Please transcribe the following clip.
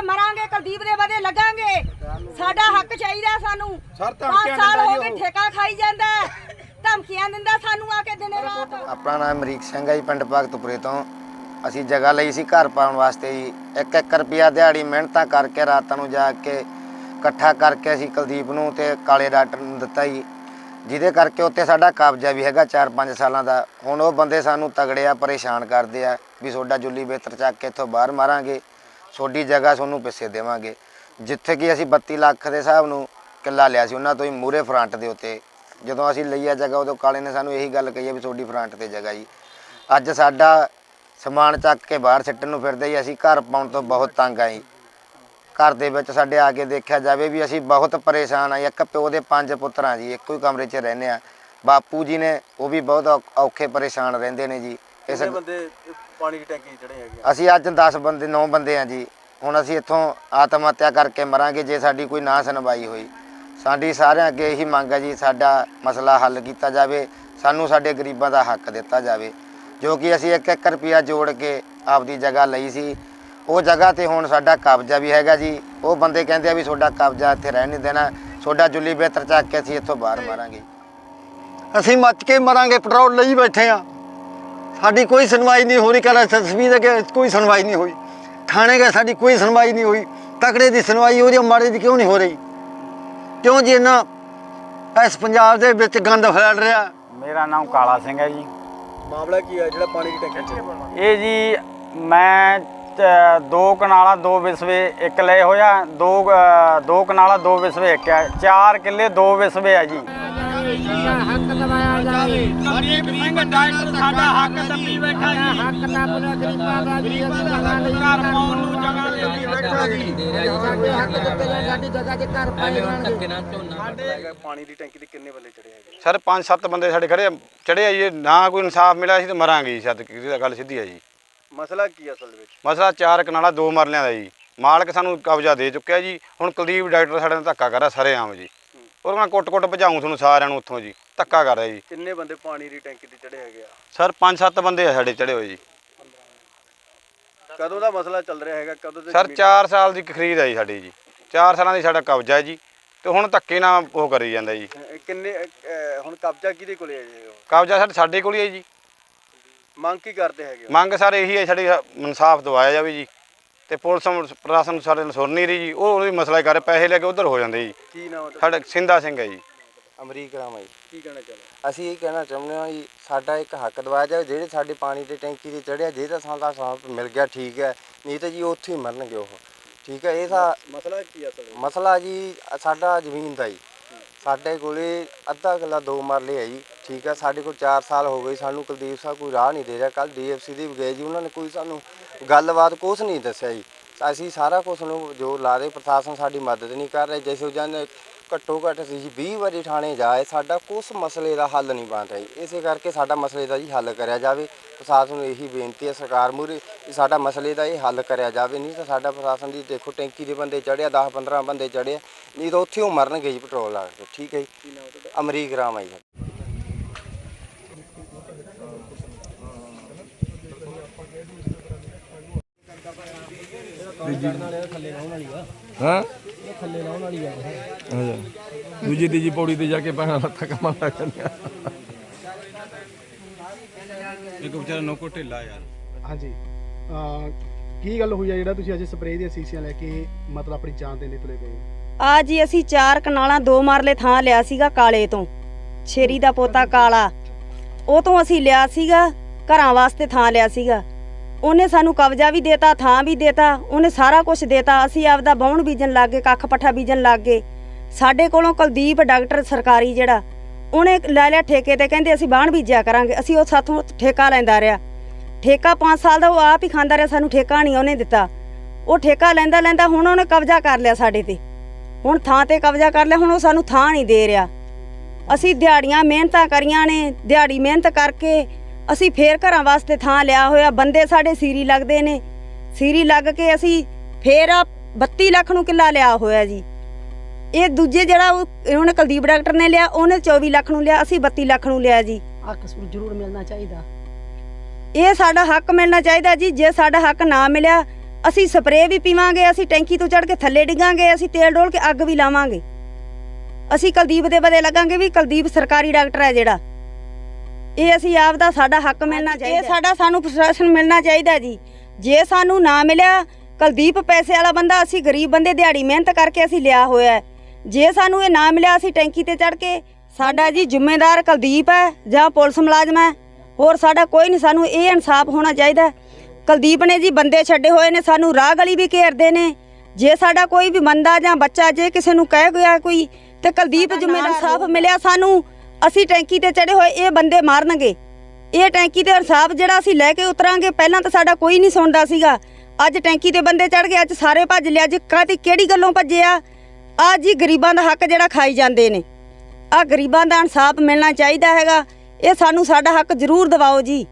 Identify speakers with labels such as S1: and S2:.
S1: ਕੇ ਮਰਾਂਗੇ ਕੁਲਦੀਪ ਦੇ ਵਧੇ ਲੱਗਾਂਗੇ। ਸਾਡਾ ਹੱਕ ਚਾਹੀਦਾ ਸਾਨੂੰ।
S2: ਸਰ, ਧਮਕੀਆਂ
S1: ਸਾਲ ਹੋ ਗਏ। ਠੇਕਾ ਖਾਈ ਜਾਂਦਾ। ਧਮਕੀਆਂ ਦਿੰਦਾ ਸਾਨੂੰ ਆ ਕੇ ਦਿਨੇ ਰਾਤ।
S3: ਆਪਣਾ ਨਾਮ ਅਮਰੀਕ ਸਿੰਘ ਹੈ ਜੀ ਪਿੰਡ ਭਗਤਪੁਰੇ ਤੋਂ। ਅਸੀਂ ਜਗ੍ਹਾ ਲਈ ਸੀ ਘਰ ਪਾਉਣ ਵਾਸਤੇ ਜੀ। ਇੱਕ ਇੱਕ ਰੁਪਿਆ ਦਿਹਾੜੀ ਮਿਹਨਤਾਂ ਕਰਕੇ ਰਾਤਾਂ ਨੂੰ ਜਾ ਕੇ ਇਕੱਠਾ ਕਰਕੇ ਅਸੀਂ ਕੁਲਦੀਪ ਨੂੰ ਤੇ ਕਾਲੇ ਡਾਕਟਰ ਨੂੰ ਦਿੱਤਾ ਜੀ। ਜਿਹਦੇ ਕਰਕੇ ਉੱਤੇ ਸਾਡਾ ਕਬਜ਼ਾ ਵੀ ਹੈਗਾ 4-5 ਸਾਲਾਂ ਦਾ। ਹੁਣ ਉਹ ਬੰਦੇ ਸਾਨੂੰ ਤਗੜਿਆ ਪਰੇਸ਼ਾਨ ਕਰਦੇ ਆ ਵੀ ਤੁਹਾਡਾ ਜੁੱਲੀ ਬੇਤਰ ਚੱਕ ਕੇ ਇੱਥੋਂ ਬਾਹਰ ਮਾਰਾਂਗੇ। ਤੁਹਾਡੀ ਜਗ੍ਹਾ ਤੁਹਾਨੂੰ ਪਿੱਛੇ ਦੇਵਾਂਗੇ। ਜਿੱਥੇ ਕਿ ਅਸੀਂ 32 ਲੱਖ ਦੇ ਹਿਸਾਬ ਨੂੰ ਕਿੱਲਾ ਲਿਆ ਸੀ, ਉਹਨਾਂ ਤੋਂ ਹੀ ਮੂਰੇ ਫਰੰਟ ਦੇ ਉੱਤੇ। ਜਦੋਂ ਅਸੀਂ ਲਈ ਆ ਜਗ੍ਹਾ, ਉਦੋਂ ਕਾਲੇ ਨੇ ਸਾਨੂੰ ਇਹੀ ਗੱਲ ਕਹੀ ਹੈ ਵੀ ਤੁਹਾਡੀ ਫਰੰਟ ਤੇ ਜਗ੍ਹਾ ਜੀ। ਅੱਜ ਸਾਡਾ ਸਮਾਨ ਚੱਕ ਕੇ ਬਾਹਰ ਸਿੱਟਣ ਨੂੰ ਫਿਰਦੇ ਜੀ, ਅਸੀਂ ਘਰ ਪਾਉਣ ਤੋਂ ਬਹੁਤ ਤੰਗ ਆ ਜੀ। ਘਰ ਦੇ ਵਿੱਚ ਸਾਡੇ ਆ ਕੇ ਦੇਖਿਆ ਜਾਵੇ ਵੀ ਅਸੀਂ ਬਹੁਤ ਪਰੇਸ਼ਾਨ ਆ ਇੱਕ ਪਿਓ ਦੇ ਪੰਜ ਪੁੱਤਰਾਂ ਜੀ, ਇੱਕੋ ਹੀ ਕਮਰੇ 'ਚ ਰਹਿੰਦੇ ਆ। ਬਾਪੂ ਜੀ ਨੇ, ਉਹ ਵੀ ਬਹੁਤ ਔਖ- ਔਖੇ ਪਰੇਸ਼ਾਨ ਰਹਿੰਦੇ ਨੇ ਜੀ। ਇਸ
S2: ਬੰਦੇ ਪਾਣੀ ਦੀ ਟੈਂਕੀ ਚੜੇ ਹੈਗੇ ਆ?
S3: ਅਸੀਂ ਅੱਜ 10 ਬੰਦੇ 9 ਬੰਦੇ ਆ ਜੀ। ਹੁਣ ਅਸੀਂ ਇੱਥੋਂ ਆਤਮ ਹੱਤਿਆ ਕਰਕੇ ਮਰਾਂਗੇ ਜੇ ਸਾਡੀ ਕੋਈ ਨਾ ਸੁਣਵਾਈ ਹੋਈ। ਸਾਡੀ ਸਾਰਿਆਂ ਅੱਗੇ ਇਹੀ ਮੰਗ ਹੈ ਜੀ ਸਾਡਾ ਮਸਲਾ ਹੱਲ ਕੀਤਾ ਜਾਵੇ ਸਾਨੂੰ ਸਾਡੇ ਗਰੀਬਾਂ ਦਾ ਹੱਕ ਦਿੱਤਾ ਜਾਵੇ। ਜੋ ਕਿ ਅਸੀਂ ਇੱਕ ਇੱਕ ਰੁਪਿਆ ਜੋੜ ਕੇ ਆਪਦੀ ਜਗ੍ਹਾ ਲਈ ਸੀ। ਉਹ ਜਗ੍ਹਾ ਤੇ ਹੁਣ ਸਾਡਾ ਕਬਜ਼ਾ ਵੀ ਹੈਗਾ ਜੀ। ਉਹ ਬੰਦੇ ਕਹਿੰਦੇ ਆ ਵੀ ਤੁਹਾਡਾ ਕਬਜ਼ਾ ਇੱਥੇ ਰਹਿਣ ਨਹੀਂ ਦੇਣਾ। ਤੁਹਾਡਾ ਜੁੱਲੀ ਬੇਤਰ ਚੱਕ ਕੇ ਅਸੀਂ ਇੱਥੋਂ ਬਾਹਰ ਮਾਰਾਂਗੇ।
S4: ਅਸੀਂ ਮੱਚ ਕੇ ਮਰਾਂਗੇ ਪੈਟਰੋਲ ਲਈ ਬੈਠੇ ਆ। ਸਾਡੀ ਕੋਈ ਸੁਣਵਾਈ ਨਹੀਂ ਹੋ ਰਹੀ ਕੱਲ ਐਸਐਸਪੀ ਦੇ ਕੋਈ ਸੁਣਵਾਈ ਨਹੀਂ ਹੋਈ। ਥਾਣੇ ਗਏ ਸਾਡੀ ਕੋਈ ਸੁਣਵਾਈ ਨਹੀਂ ਹੋਈ। ਤਕੜੇ ਦੀ ਸੁਣਵਾਈ ਹੋ ਰਹੀ ਹੈ ਮਾੜੇ ਦੀ ਕਿਉਂ ਨਹੀਂ ਹੋ ਰਹੀ? ਕਿਉਂ ਜੀ ਇਹਨਾਂ ਇਸ ਪੰਜਾਬ ਦੇ ਵਿੱਚ ਗੰਦ ਫੈਲ ਰਿਹਾ?
S5: ਮੇਰਾ ਨਾਮ ਕਾਲਾ ਸਿੰਘ ਹੈ ਜੀ।
S2: ਮਾਮਲਾ ਕੀ ਹੈ ਜਿਹੜਾ ਪਾਣੀ ਦੀ ਟੈਂਕੀ 'ਚ?
S5: ਇਹ ਜੀ ਮੈਂ ਦੋ ਕਨਾਲਾ ਦੋ ਵਿਸਵੇ ਇੱਕ ਲਏ ਹੋਇਆ ਦੋ ਦੋ ਕਨਾਲਾ ਦੋ ਵਿਸਵੇ ਇੱਕ ਹੈ। ਚਾਰ ਕਿੱਲੇ ਦੋ ਵਿਸਵੇ ਹੈ ਜੀ।
S2: ਹੈਗਾ ਪਾਣੀ ਦੀ ਟੈਂਕੀ ਤੇ ਕਿੰਨੇ ਬੰਦੇ ਚੜੇ ਹੈਗੇ
S6: ਸਰ ਪੰਜ ਸੱਤ ਬੰਦੇ ਸਾਡੇ ਖੜੇ ਚੜੇ ਆ ਜੀ। ਨਾ ਕੋਈ ਇਨਸਾਫ ਮਿਲਿਆ ਸੀ ਤੇ ਮਰਾਂਗੇ ਜੀ। ਸੱਤ ਦੀ ਗੱਲ ਸਿੱਧੀ ਆ ਜੀ।
S2: ਮਸਲਾ ਕੀ ਅਸਲ ਵਿੱਚ?
S6: ਮਸਲਾ ਚਾਰ ਕਨਾਲਾ ਦੋ ਮਰਲਿਆਂ ਦਾ ਜੀ। ਮਾਲਕ ਸਾਨੂੰ ਕਬਜ਼ਾ ਦੇ ਚੁੱਕਿਆ ਜੀ। ਹੁਣ ਕੁਲਦੀਪ ਡਾਕਟਰ ਸਾਡੇ ਨਾਲ ਧੱਕਾ ਕਰ ਰਿਹਾ ਸਾਰੇ ਆਮ ਜੀ। ਉਹ ਕਹਿੰਦਾ ਕੁੱਟ-ਕੁੱਟ ਭਜਾਉਂ ਤੁਹਾਨੂੰ ਸਾਰਿਆਂ ਨੂੰ ਉੱਥੋਂ ਜੀ ਧੱਕਾ ਕਰ ਰਿਹਾ ਜੀ।
S2: ਕਿੰਨੇ ਬੰਦੇ ਪਾਣੀ ਦੀ ਟੈਂਕੀ ਤੇ ਚੜੇ ਹੈਗੇ ਆ?
S6: ਸਰ ਪੰਜ ਸੱਤ ਬੰਦੇ ਆ ਸਾਡੇ ਚੜੇ ਹੋਏ ਜੀ।
S2: ਕਦੋਂ ਦਾ ਮਸਲਾ ਚੱਲ ਰਿਹਾ ਹੈਗਾ? ਕਦੋਂ ਤੇ
S6: ਸਰ 4 ਸਾਲ ਦੀ ਖਰੀਦ ਆ ਜੀ ਸਾਡੀ ਜੀ। 4 ਸਾਲਾਂ ਦੀ ਸਾਡਾ ਕਬਜ਼ਾ ਹੈ ਜੀ ਤੇ ਹੁਣ ਧੱਕੇ ਨਾਲ ਉਹ ਕਰੀ ਜਾਂਦਾ ਜੀ।
S2: ਕਿੰਨੇ ਹੁਣ ਕਬਜ਼ਾ ਕਿਹਦੇ ਕੋਲੇ ਹੈ ਜੀ?
S6: ਕਬਜ਼ਾ ਸਰ ਸਾਡੇ ਕੋਲ ਹੀ ਹੈ ਜੀ।
S2: ਮੰਗ ਕੀ ਕਰਦੇ ਹੈਗੇ ਹੋ?
S6: ਮੰਗ ਸਰ ਇਹੀ ਹੈ ਸਾਡੀ ਇਨਸਾਫ ਦਵਾਇਆ ਜਾਵੇ ਜੀ। ਤੇ ਪੁਲਿਸ ਨੂੰ- ਪ੍ਰਸ਼ਾਸਨ ਨੂੰ ਸਾਡੇ ਨਾਲ ਸੁਣ ਨਹੀਂ ਰਹੀ ਜੀ। ਉਹ ਉਹਦੀ ਮਸਲਾ ਕਰ ਪੈਸੇ ਲੈ ਕੇ ਉਧਰ ਹੋ ਜਾਂਦੇ ਜੀ।
S2: ਕੀ ਨਾਮ ਹੈ ਤੁਹਾਡਾ?
S6: ਸਾਡਾ ਸਿੰਦਾ ਸਿੰਘ ਹੈ ਜੀ।
S7: ਅਮਰੀਕ ਰਾਮ ਹੈ ਜੀ।
S2: ਕੀ ਕਹਿਣਾ ਚਾਹੁੰਦੇ
S7: ਅਸੀਂ ਇਹ ਕਹਿਣਾ ਚਾਹੁੰਦੇ ਹਾਂ ਜੀ ਸਾਡਾ ਇੱਕ ਹੱਕ ਦਵਾਇਆ ਜਾਵੇ ਜਿਹੜੇ ਸਾਡੇ ਪਾਣੀ ਦੀ ਟੈਂਕੀ ਤੇ ਚੜਿਆ ਜੇ ਤਾਂ ਸਾਡਾ ਸਾਥ ਮਿਲ ਗਿਆ ਠੀਕ ਹੈ। ਨਹੀਂ ਤਾਂ ਜੀ ਉੱਥੇ ਹੀ ਮਰਨਗੇ ਉਹ। ਠੀਕ ਹੈ ਇਹ ਤਾਂ
S2: ਮਸਲਾ ਕੀ ਹੈ ਅਸਲ
S7: ਮਸਲਾ ਜੀ ਸਾਡਾ ਜ਼ਮੀਨ ਦਾ ਜੀ। ਸਾਡੇ ਕੋਲੇ ਅੱਧਾ ਕਿੱਲਾ ਦੋ ਮਰਲੇ ਹੈ ਜੀ। ਠੀਕ ਹੈ ਸਾਡੇ ਕੋਲ 4 ਸਾਲ ਹੋ ਗਏ ਸਾਨੂੰ ਕੁਲਦੀਪ ਸਾਹਿਬ ਕੋਈ ਰਾਹ ਨਹੀਂ ਦੇ ਰਿਹਾ। ਕੱਲ ਡੀਐਫਸੀ ਦੇ ਵੀ ਗਏ ਜੀ ਉਹਨਾਂ ਨੇ ਕੋਈ ਸਾਨੂੰ ਗੱਲਬਾਤ ਕੁਛ ਨਹੀਂ ਦੱਸਿਆ ਜੀ। ਅਸੀਂ ਸਾਰਾ ਕੁਛ ਨੂੰ ਜੋ ਲਾਰੇ ਪ੍ਰਸ਼ਾਸਨ ਸਾਡੀ ਮਦਦ ਨਹੀਂ ਕਰ ਰਿਹਾ। ਜਿਸ ਜਨ ਘੱਟੋ ਘੱਟ ਅਸੀਂ 20 ਵਾਰੀ ਥਾਣੇ ਜਾਏ, ਸਾਡਾ ਕੁਛ ਮਸਲੇ ਦਾ ਹੱਲ ਨਹੀਂ ਬਣ ਰਿਹਾ ਜੀ। ਇਸੇ ਕਰਕੇ ਸਾਡਾ ਮਸਲੇ ਦਾ ਜੀ ਹੱਲ ਕਰਿਆ ਜਾਵੇ। ਪ੍ਰਸ਼ਾਸਨ ਨੂੰ ਇਹੀ ਬੇਨਤੀ ਹੈ, ਸਰਕਾਰ ਮੂਹਰੇ ਕਿ ਸਾਡਾ ਮਸਲੇ ਦਾ ਇਹ ਹੱਲ ਕਰਿਆ ਜਾਵੇ। ਨਹੀਂ ਤਾਂ ਸਾਡਾ ਪ੍ਰਸ਼ਾਸਨ ਦੀ ਦੇਖੋ ਟੈਂਕੀ ਦੇ ਬੰਦੇ ਚੜਿਆ 10 15 ਬੰਦੇ ਚੜਿਆ ਨਹੀਂ ਤਾਂ ਉੱਥੇ ਉਹ ਮਰਨਗੇ ਜੀ ਪੈਟਰੋਲ ਲਾ ਕੇ। ਠੀਕ ਹੈ ਜੀ। ਅਮਰੀਕ ਰਾਮ ਹੈ
S8: ਹਾਂ? ਥੱਲੇ ਲਾਉਣ ਵਾਲੀ ਆ ਅੱਛਾ। ਦੂਜੀ ਤੀਜੀ ਪੌੜੀ ਤੇ ਜਾ ਕੇ ਪੈਣਾ ਲੱਤਾਂ ਕਮਾ ਲੱਗ ਜਾਂਦੀਆਂ।
S6: ਇੱਕ ਵਿਚਾਰਾ ਨੋਕੋ ਢਿੱਲਾ ਯਾਰ।
S9: ਹਾਂਜੀ। ਅਹ ਕੀ ਗੱਲ ਹੋਈ ਆ ਜਿਹੜਾ ਤੁਸੀਂ ਅੱਜ ਸਪਰੇਅ ਦੀਆਂ ਸੀਸੀਆਂ ਲੈ ਕੇ ਮਤਲਬ ਆਪਣੀ ਜਾਨ ਦੇਣੇ ਤੁਲੇ ਗਏ ਹੋ?
S1: ਆ ਜੀ ਅਸੀਂ ਚਾਰ ਕਨਾਲਾਂ ਦੋ ਮਰਲੇ ਥਾਂ ਲਿਆ ਸੀਗਾ ਕਾਲੇ ਤੋਂ। ਛੇਰੀ ਦਾ ਪੋਤਾ ਕਾਲਾ। ਉਹ ਤੋਂ ਅਸੀਂ ਲਿਆ ਸੀਗਾ ਘਰਾਂ ਵਾਸਤੇ ਥਾਂ ਲਿਆ ਸੀਗਾ। ਉਹਨੇ ਸਾਨੂੰ ਕਬਜ਼ਾ ਵੀ ਦੇਤਾ, ਥਾਂ ਵੀ ਦੇਤਾ, ਉਹਨੇ ਸਾਰਾ ਕੁਝ ਦੇਤਾ। ਅਸੀਂ ਆਪਦਾ ਬਾਉਣ ਬੀਜਣ ਲੱਗ ਗਏ, ਕੱਖ ਪੱਠਾ ਬੀਜਣ ਲੱਗ ਗਏ। ਸਾਡੇ ਕੋਲੋਂ ਕੁਲਦੀਪ ਡਾਕਟਰ ਸਰਕਾਰੀ ਜਿਹੜਾ, ਉਹਨੇ ਲੈ ਲਿਆ ਠੇਕੇ ਤੇ, ਕਹਿੰਦੇ ਅਸੀਂ ਬਾਹਣ ਬੀਜਿਆ ਕਰਾਂਗੇ। ਅਸੀਂ ਉਹ ਸਾਥੋਂ ਠੇਕਾ ਲੈਂਦਾ ਰਿਹਾ। ਠੇਕਾ 5 ਸਾਲ ਦਾ, ਉਹ ਆਪ ਹੀ ਖਾਂਦਾ ਰਿਹਾ, ਸਾਨੂੰ ਠੇਕਾ ਨਹੀਂ ਉਹਨੇ ਦਿੱਤਾ। ਉਹ ਠੇਕਾ ਲੈਂਦਾ ਲੈਂਦਾ ਹੁਣ ਉਹਨੇ ਕਬਜ਼ਾ ਕਰ ਲਿਆ ਸਾਡੇ ਤੇ। ਹੁਣ ਥਾਂ ਤੇ ਕਬਜ਼ਾ ਕਰ ਲਿਆ, ਹੁਣ ਉਹ ਸਾਨੂੰ ਥਾਂ ਨਹੀਂ ਦੇ ਰਿਹਾ। ਅਸੀਂ ਦਿਹਾੜੀਆਂ ਮਿਹਨਤਾਂ ਕਰੀਆਂ ਨੇ, ਦਿਹਾੜੀ ਮਿਹਨਤ ਕਰਕੇ ਅਸੀਂ ਫੇਰ ਘਰਾਂ ਵਾਸਤੇ ਥਾਂ ਲਿਆ ਹੋਇਆ ਬੰਦੇ ਸਾਡੇ ਸੀਰੀ ਲੱਗਦੇ ਨੇ। ਸੀਰੀ ਲੱਗ ਕੇ ਅਸੀਂ ਫੇਰ ਆਹ 32 ਲੱਖ ਨੂੰ ਕਿੱਲਾ ਲਿਆ ਹੋਇਆ ਜੀ। ਇਹ ਦੂਜੇ ਜਿਹੜਾ ਉਹ- ਉਹਨੇ ਕੁਲਦੀਪ ਡਾਕਟਰ ਨੇ ਲਿਆ ਉਹਨੇ 24 ਲੱਖ ਨੂੰ ਲਿਆ ਅਸੀਂ 32 ਲੱਖ ਨੂੰ ਲਿਆ ਜੀ।
S10: ਹੱਕ ਜ਼ਰੂਰ ਮਿਲਣਾ ਚਾਹੀਦਾ।
S1: ਇਹ ਸਾਡਾ ਹੱਕ ਮਿਲਣਾ ਚਾਹੀਦਾ ਜੀ ਜੇ ਸਾਡਾ ਹੱਕ ਨਾ ਮਿਲਿਆ ਅਸੀਂ ਸਪਰੇਅ ਵੀ ਪੀਵਾਂਗੇ ਅਸੀਂ ਟੈਂਕੀ ਤੋਂ ਚੜ ਕੇ ਥੱਲੇ ਡਿੱਗਾਂਗੇ ਅਸੀਂ ਤੇਲ ਡੋਲ ਕੇ ਅੱਗ ਵੀ ਲਾਵਾਂਗੇ। ਅਸੀਂ ਕੁਲਦੀਪ ਦੇ ਬਦੇ ਲੱਗਾਂਗੇ ਵੀ ਕੁਲਦੀਪ ਸਰਕਾਰੀ ਡਾਕਟਰ ਹੈ ਜਿਹੜਾ। ਇਹ ਅਸੀਂ ਆਪ ਦਾ ਸਾਡਾ ਹੱਕ ਮਿਲਣਾ ਚਾਹੀਦਾ ਇਹ ਸਾਡਾ ਸਾਨੂੰ ਪ੍ਰਸ਼ਾਸਨ ਮਿਲਣਾ ਚਾਹੀਦਾ ਜੀ। ਜੇ ਸਾਨੂੰ ਨਾ ਮਿਲਿਆ ਕੁਲਦੀਪ ਪੈਸੇ ਵਾਲਾ ਬੰਦਾ ਅਸੀਂ ਗਰੀਬ ਬੰਦੇ ਦਿਹਾੜੀ ਮਿਹਨਤ ਕਰਕੇ ਅਸੀਂ ਲਿਆ ਹੋਇਆ ਹੈ। ਜੇ ਸਾਨੂੰ ਇਹ ਨਾ ਮਿਲਿਆ ਅਸੀਂ ਟੈਂਕੀ ਤੇ ਚੜ ਕੇ ਸਾਡਾ ਜੀ ਜ਼ਿੰਮੇਦਾਰ ਕੁਲਦੀਪ ਹੈ ਜਾਂ ਪੁਲਿਸ ਮੁਲਾਜ਼ਮ ਹੈ। ਹੋਰ ਸਾਡਾ ਕੋਈ ਨਹੀਂ ਸਾਨੂੰ ਇਹ ਇਨਸਾਫ ਹੋਣਾ ਚਾਹੀਦਾ। ਕੁਲਦੀਪ ਨੇ ਜੀ ਬੰਦੇ ਛੱਡੇ ਹੋਏ ਨੇ ਸਾਨੂੰ ਰਾਹ ਗਲੀ ਵੀ ਘੇਰਦੇ ਨੇ। ਜੇ ਸਾਡਾ ਕੋਈ ਵੀ ਬੰਦਾ ਜਾਂ ਬੱਚਾ ਜੇ ਕਿਸੇ ਨੂੰ ਕਹਿ ਗਿਆ ਕੋਈ ਤੇ ਕੁਲਦੀਪ ਜ਼ਿੰਮੇਦਾਰ ਇਨਸਾਫ ਮਿਲਿਆ ਸਾਨੂੰ ਅਸੀਂ ਟੈਂਕੀ ਤੇ ਚੜੇ ਹੋਏ, ਇਹ ਬੰਦੇ ਮਾਰਨਗੇ। ਇਹ ਟੈਂਕੀ ਤੇ ਇਨਸਾਫ ਜਿਹੜਾ ਅਸੀਂ ਲੈ ਕੇ ਉਤਰਾਂਗੇ, ਪਹਿਲਾਂ ਤਾਂ ਸਾਡਾ ਕੋਈ ਨਹੀਂ ਸੁਣਦਾ ਸੀਗਾ। ਅੱਜ ਟੈਂਕੀ ਤੇ ਬੰਦੇ ਚੜ ਗਏ, ਅੱਜ ਸਾਰੇ ਭੱਜ ਲਿਆ ਅੱਜ ਕਾਹਦੀ ਕਿਹੜੀ ਗੱਲੋਂ ਭੱਜਿਆ ਆ? ਆ ਜੀ ਗਰੀਬਾਂ ਦਾ ਹੱਕ ਜਿਹੜਾ ਖਾਈ ਜਾਂਦੇ ਨੇ। ਆ ਗਰੀਬਾਂ ਦਾ ਇਨਸਾਫ ਮਿਲਣਾ ਚਾਹੀਦਾ ਹੈਗਾ। ਇਹ ਸਾਨੂੰ ਸਾਡਾ ਹੱਕ ਜ਼ਰੂਰ ਦਿਵਾਓ ਜੀ।